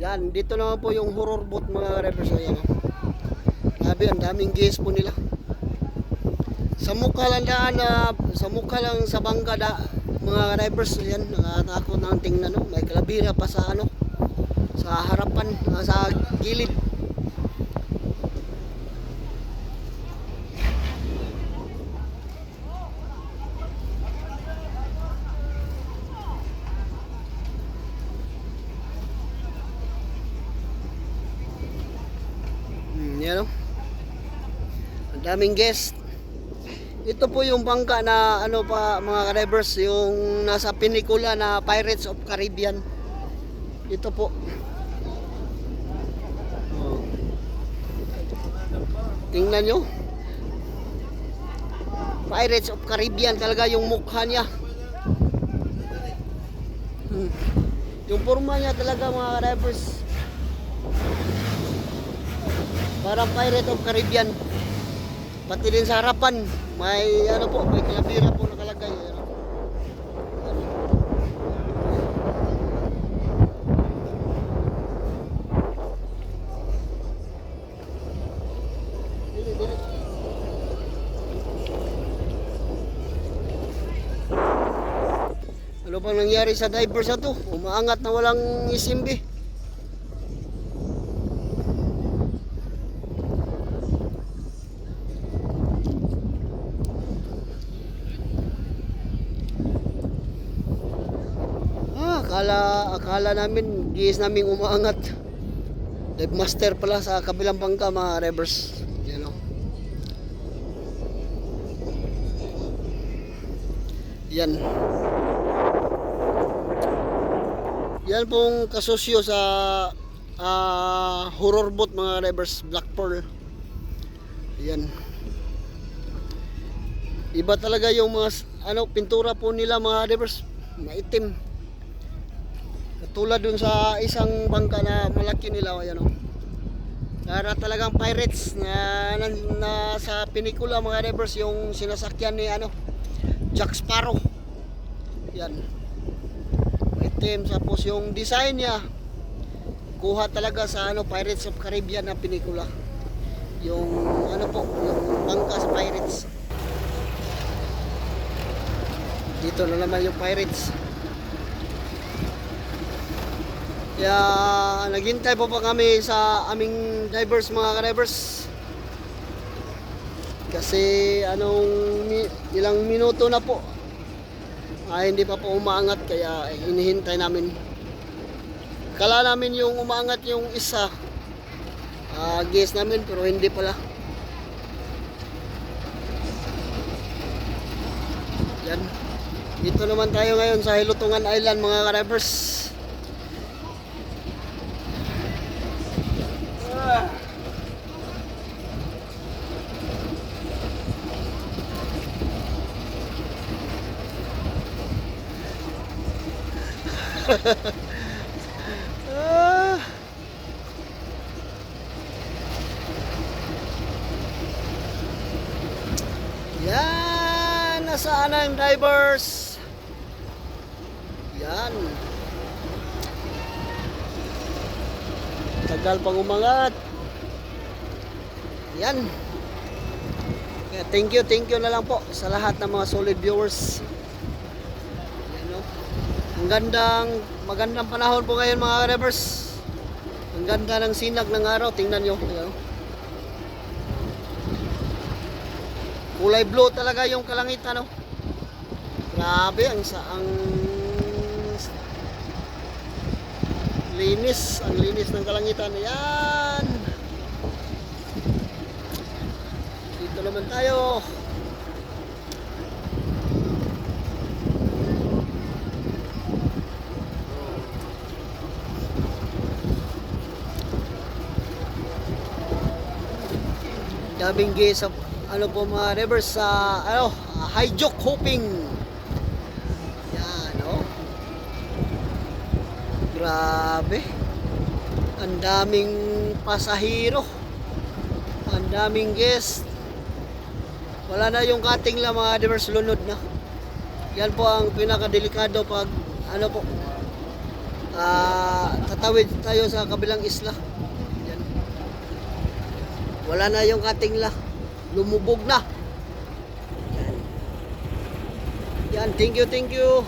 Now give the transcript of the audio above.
Yan, dito naman po yung horror boat mga drivers. Ayan. oh. Grabe, ang daming guest po nila. Sa mukha lang daan na, sa mukha lang sa bangka da, mga drivers, yan, nakatakot na ang tingnan, no? may kalabira pa sa ano, sa harapan, ah, sa gilid. Yan o. Ang daming guest. Ito po yung bangka na ano pa mga drivers yung nasa pinikula na Pirates of Caribbean. Ito po. Tingnan nyo. Pirates of Caribbean talaga yung mukha niya. Hmm. Yung forma niya talaga mga drivers. Parang Pirate of Caribbean. Pati din sa harapan, may ano po, may kalabira po nakalagay. Ano. Ano. Nangyari sa divers na to? Umaangat na walang isimbi. Ah, akala, akala namin, gis namin umaangat. Dive master pala sa kabilang bangka mga revers. Yan o. Yan. Yan pong kasosyo sa ah, horror boat mga revers, Black Pearl. Yan. Iba talaga yung mga ano pintura po nila mga revers, maitim. Katulad dun sa isang bangka na malaki nila, ayan o. Para talagang pirates na, na, na sa pinikula mga rivers yung sinasakyan ni ano, Jack Sparrow. Yan. Itim tapos yung design niya kuha talaga sa ano Pirates of Caribbean na pinikula. Yung ano po, yung bangka sa pirates. Dito na naman yung pirates. Kaya naghintay po pa kami sa aming divers mga ka-divers. Kasi anong ilang minuto na po ay hindi pa po umaangat kaya hinihintay namin. Kala namin yung umaangat yung isa. Ah, guess namin pero hindi pala. Yan. Dito naman tayo ngayon sa Hilutungan Island mga ka-divers. Ah. Yan, nasaan ang divers? Yan. Tagal pang umangat. Yan. Thank you, thank you na lang po sa lahat ng mga solid viewers. Ang gandang, magandang panahon po ngayon mga revers. Ang ganda ng sinag ng araw. Tingnan nyo. Ayan. Kulay blue talaga yung kalangitan. No? Grabe. Ang, sa, ang linis. Ang linis ng kalangitan. Ayan. Dito naman tayo. Daming gay sa ano po mga rivers sa ano high joke hopping yan oh. Grabe. Ang daming pasahero. Ang daming guest. Wala na yung kating lang mga rivers lunod na. Yan po ang pinakadelikado pag ano po ah, tatawid tayo sa kabilang isla. Wala na yung ating la. Lumubog na. Yan. Yan, thank you, thank you.